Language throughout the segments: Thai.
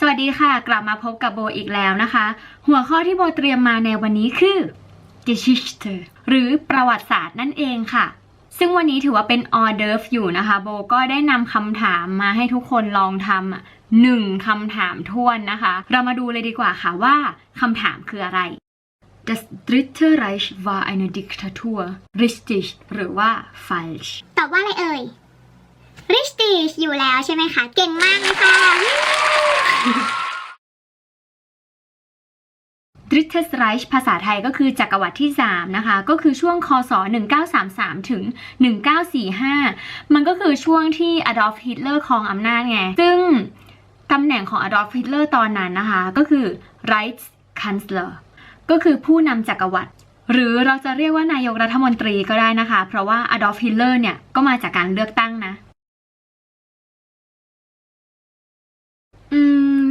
สวัสดีค่ะ กลับมาพบกับโบอีกแล้วนะคะ หัวข้อที่โบเตรียมมาในวันนี้คือ Geschichte หรือประวัติศาสตร์นั่นเองค่ะ ซึ่งวันนี้ถือว่าเป็นออเดิร์ฟอยู่นะคะ โบก็ได้นำคำถามมาให้ทุกคนลองทำหนึ่งคำถามท้วนนะคะ เรามาดูเลยดีกว่าค่ะว่าคำถามคืออะไร Das Dritte Reich war eine Diktatur richtig หรือว่า falsch ตอบว่าอะไรเอ่ยริชติชอยู่แล้วใช่ไหมคะ เก่งมากเลยค่ะ Drittes Reich ภาษาไทยก็คือจักรวรรดิที่ 3 นะคะ ก็คือช่วงคศ 1933 ถึง 1945 มันก็คือช่วงที่ Adolf Hitler ครองอำนาจไง ซึ่งตำแหน่งของ Adolf Hitler ตอนนั้นนะคะ ก็คือ Reichskanzler ก็คือผู้นำจักรวรรดิหรือเราจะเรียกว่านายกรัฐมนตรีก็ได้นะคะ เพราะว่า Adolf Hitler เนี่ย ก็มาจากการเลือกตั้งนะ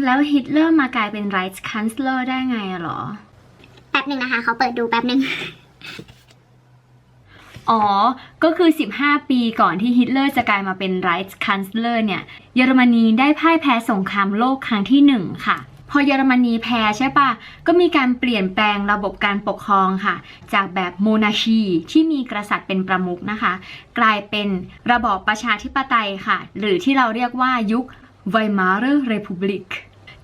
แล้วฮิตเลอร์มากลายเป็น Reichskanzler ได้ไงอะเหรอ แป๊บหนึ่งนะคะ เขาเปิดดูแป๊บหนึ่ง อ๋อ ก็คือ 15 ปีก่อนที่ฮิตเลอร์จะกลายมาเป็น Reichskanzler เนี่ย เยอรมนีได้พ่ายแพ้สงครามโลกครั้งที่ 1 ค่ะพอเยอรมนีแพ้ใช่ปะก็มีการเปลี่ยนแปลงระบบการปกครองค่ะ จากแบบโมนาชีที่มีกษัตริย์เป็นประมุขนะคะ กลายเป็นระบอบประชาธิปไตยค่ะ หรือที่เราเรียกว่ายุค Weimarer Republik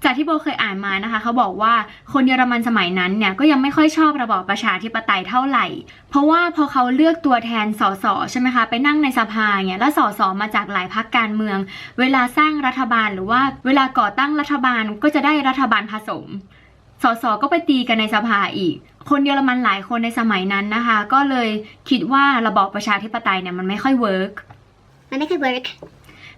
จากที่โบเคยอ่านมานะคะ เขาบอกว่าคนเยอรมันสมัยนั้นเนี่ยก็ยังไม่ค่อยชอบระบอบประชาธิปไตยเท่าไหร่ เพราะว่าพอเขาเลือกตัวแทนสสใช่ไหมคะไปนั่งในสภาเนี่ยแล้วสสมาจากหลายพรรคการเมือง เวลาสร้างรัฐบาลหรือว่าเวลาก่อตั้งรัฐบาลก็จะได้รัฐบาลผสมสสก็ไปตีกันในสภาอีก คนเยอรมันหลายคนในสมัยนั้นนะคะ ก็เลยคิดว่าระบอบประชาธิปไตยเนี่ยมันไม่ค่อยเวิร์กมันไม่เคยเวิร์ก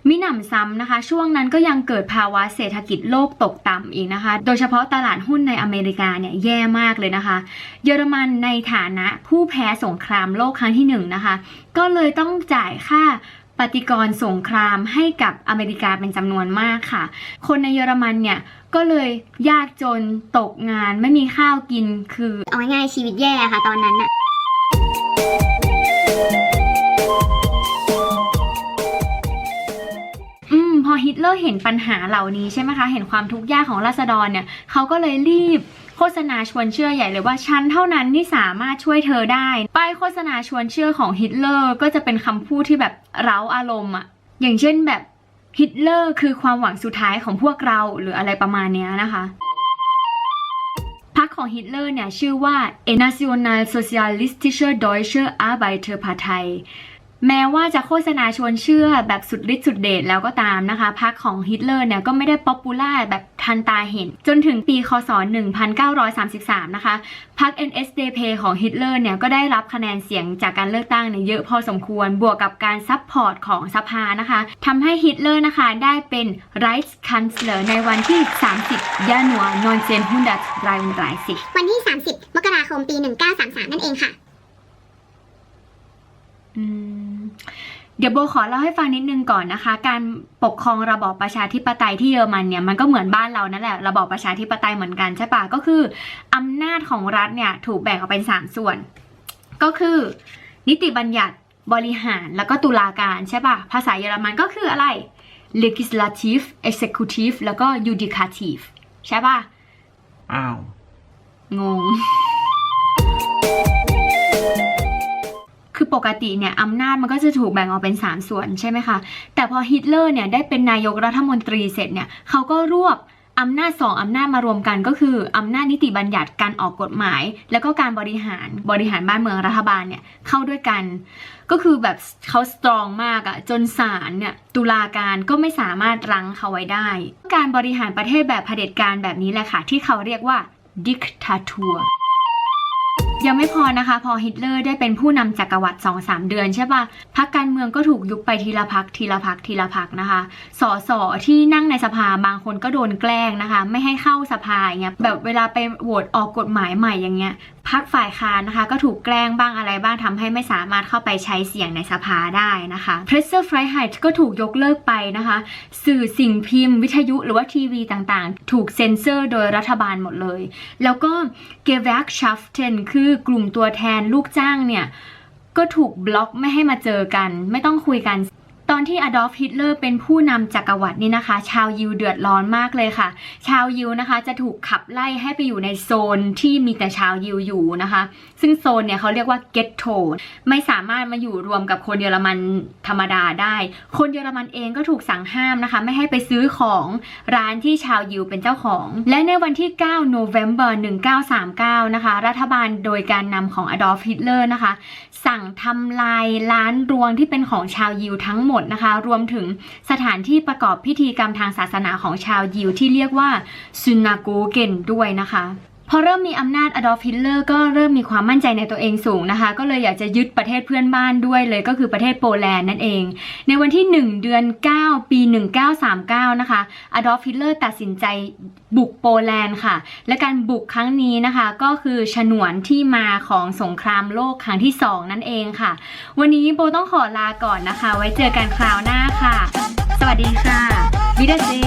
มิหนำซ้ำนะคะ ช่วงนั้นก็ยังเกิดภาวะเศรษฐกิจโลกตกต่ำอีกนะคะ โดยเฉพาะตลาดหุ้นในอเมริกาเนี่ยแย่มากเลยนะคะ เยอรมันในฐานะผู้แพ้สงครามโลกครั้งที่หนึ่งนะคะ ก็เลยต้องจ่ายค่าปฏิกรสงครามให้กับอเมริกาเป็นจำนวนมากค่ะ คนในเยอรมันเนี่ยก็เลยยากจนตกงานไม่มีข้าวกินคือ เอาง่ายๆชีวิตแย่ค่ะตอนนั้นน่ะ ฮิตเลอร์เห็นปัญหาเหล่านี้ใช่ไหมคะ เห็นความทุกข์ยากของราษฎรเนี่ยเขาก็เลยรีบโฆษณาชวนเชื่อใหญ่เลยว่าฉันเท่านั้นที่สามารถช่วยเธอได้ ป้ายโฆษณาชวนเชื่อของฮิตเลอร์ก็จะเป็นคำพูดที่แบบเร้าอารมณ์อะอย่างเช่นแบบฮิตเลอร์คือความหวังสุดท้ายของพวกเราหรืออะไรประมาณนี้นะคะพรรคของฮิตเลอร์เนี่ยชื่อว่า Nationalsozialistische Deutsche Arbeiterpartei แม้ว่าจะโฆษณาชวนเชื่อแบบสุดฤทธิ์สุดเดชแล้วก็ตามนะคะพรรคของฮิตเลอร์เนี่ยก็ไม่ได้ป๊อปปูล่าแบบทันตาเห็น จนถึงปีคศ 1933 นะคะพรรค NSDAP ของฮิตเลอร์เนี่ยก็ได้รับคะแนนเสียงจากการเลือกตั้งเนี่ยเยอะพอสมควรบวกกับการซัพพอร์ตของสภานะคะทำให้ฮิตเลอร์นะคะได้เป็น Reichskanzler ในวันที่ 30ยานัว1933วันที่ 30 มกราคมปี 1933 นั่นเองค่ะ เดี๋ยวโบขอเล่าให้ฟังนิดนึงก่อนนะคะ การปกครองระบอบประชาธิปไตยที่เยอรมันเนี่ยมันก็เหมือนบ้านเรานั่นแหละระบอบประชาธิปไตยเหมือนกันใช่ปะก็คืออำนาจของรัฐเนี่ยถูกแบ่งออกเป็น 3 ส่วน ก็คือ นิติบัญญัติบริหารแล้วก็ตุลาการใช่ปะภาษาเยอรมันก็คืออะไร legislative executive แล้วก็ judicative ใช่ปะอ้าว งง ปกติเนี่ยอำนาจมันก็จะถูกแบ่งออกเป็น 3 ส่วนใช่ไหมคะแต่พอฮิตเลอร์เนี่ยได้เป็นนายกรัฐมนตรีเสร็จเนี่ยเขาก็รวบอำนาจสองอำนาจมารวมกันก็คืออำนาจนิติบัญญัติการออกกฎหมาย แล้วก็การบริหารบริหารบ้านเมืองรัฐบาลเนี่ยเข้าด้วยกัน ก็คือแบบเขาสตรองมากอะจนศาลเนี่ยตุลาการก็ไม่สามารถรั้งเขาไว้ได้ การบริหารประเทศแบบเผด็จการแบบนี้แหละค่ะที่เขาเรียกว่าดิกทาทัว ยังไม่พอนะคะ พอฮิตเลอร์ได้เป็นผู้นำจักรวรรดิ2-3เดือนใช่ปะพักการเมืองก็ถูกยุบไปทีละพักทีละพักทีละพักนะคะสอสอที่นั่งในสภาบางคนก็โดนแกล้งนะคะ ไม่ให้เข้าสภาอย่างเงี้ยแบบเวลาไปโหวตออกกฎหมายใหม่อย่างเงี้ยพักฝ่ายค้านนะคะ ก็ถูกแกล้งบ้างอะไรบ้างทำให้ไม่สามารถเข้าไปใช้เสียงในสภาได้นะคะ p r e s s e r Freiheit ก็ถูกยกเลิกไปนะคะ สื่อสิ่งพิมพ์ วิทยุหรือว่าทีวีต่างๆ ถูกเซ็นเซอร์โดยรัฐบาลหมดเลย แล้วก็ Gewerkschaften คือกลุ่มตัวแทนลูกจ้างเนี่ยก็ถูกบล็อกไม่ให้มาเจอกัน ไม่ต้องคุยกัน อนที่อดอล์ฟฮิตเลอร์เป็นผู้นำจักรวรรดินี่นะคะ ชาวยิวเดือดร้อนมากเลยค่ะ ชาวยิวนะคะจะถูกขับไล่ให้ไปอยู่ในโซนที่มีแต่ชาวยิวอยู่นะคะ ซึ่งโซนเนี่ยเขาเรียกว่าเกตโทไม่สามารถมาอยู่รวมกับคนเยอรมันธรรมดาได้ คนเยอรมันเองก็ถูกสั่งห้ามนะคะ ไม่ให้ไปซื้อของร้านที่ชาวยิวเป็นเจ้าของ และในวันที่ 9 โนเวม ber 1939 นะคะ รัฐบาลโดยการนำของอดอล์ฟฮิตเลอร์นะคะ สั่งทำลายร้านรวงที่เป็นของชาวยิวทั้งหมดนะคะ รวมถึงสถานที่ประกอบพิธีกรรมทางศาสนาของชาวยิวที่เรียกว่าซุนาโกเกนด้วยนะคะ พอเริ่มมีอำนาจอดอล์ฟฮิตเลอร์ก็เริ่มมีความมั่นใจในตัวเองสูงนะคะ ก็เลยอยากจะยึดประเทศเพื่อนบ้านด้วยเลยก็คือประเทศโปแลนด์นั่นเอง ในวันที่ 1 เดือน 9 ปี 1939 นะคะอดอล์ฟฮิตเลอร์ตัดสินใจบุกโปแลนด์ค่ะ และการบุกครั้งนี้นะคะก็คือฉนวนที่มาของสงครามโลกครั้งที่ 2 นั่นเองค่ะ วันนี้โบต้องขอลาก่อนนะคะ ไว้เจอกันคราวหน้าค่ะ สวัสดีค่ะวิดาเซ